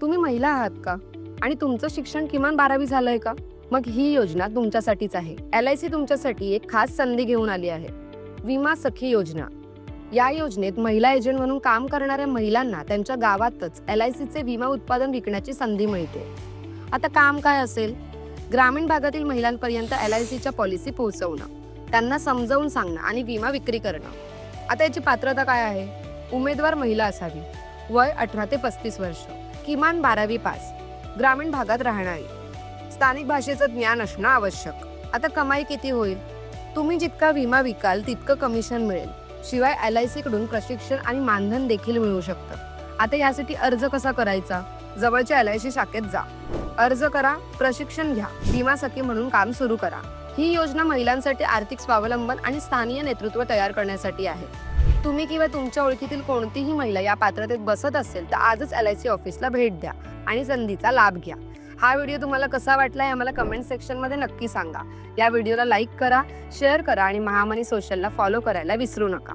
तुम्ही महिला आहात का? आणि तुमचं शिक्षण किमान बारावी झालंय का? मग ही योजना तुमच्यासाठीच आहे. एल आय सी तुमच्यासाठी एक खास संधी घेऊन आली आहे. विमा सखी योजना. या योजनेत महिला एजंट म्हणून काम करणाऱ्या महिलांना त्यांच्या गावातच एल आय सीचे विमा उत्पादन विकण्याची संधी मिळते. आता काम काय असेल? ग्रामीण भागातील महिलांपर्यंत एल आय सीच्या पॉलिसी पोहोचवणं त्यांना समजावून सांगणं आणि विमा विक्री करणं. आता याची पात्रता काय आहे? उमेदवार महिला असावी. वय अठरा ते पस्तीस वर्ष. किमान बारावी पास. ग्रामीण भागात राहणारी. स्थानिक भाषेचं ज्ञान असणं आवश्यक. आता कमाई किती होईल? तुम्ही जितका विमा विकाल तितकं कमिशन मिळेल. शिवाय एल आय सीकडून प्रशिक्षण आणि मानधन देखील मिळू शकतं. आता यासाठी अर्ज कसा करायचा? जवळच्या एल आय सी शाखेत जा. अर्ज करा प्रशिक्षण घ्या विमा सखी म्हणून काम सुरू करा. ही योजना महिलांसाठी आर्थिक स्वावलंबन आणि स्थानीय नेतृत्व तयार करण्यासाठी आहे. तुम्ही किंवा तुमच्या ओळखीतील कोणतीही महिला या पात्रतेत बसत असेल तर आजच एल आय सी ऑफिसला भेट द्या आणि संधीचा लाभ घ्या. हा व्हिडिओ तुम्हाला कसा वाटला हे आम्हाला कमेंट सेक्शनमध्ये नक्की सांगा. या व्हिडिओला लाईक करा शेअर करा आणि महामनी सोशलला फॉलो करायला विसरू नका.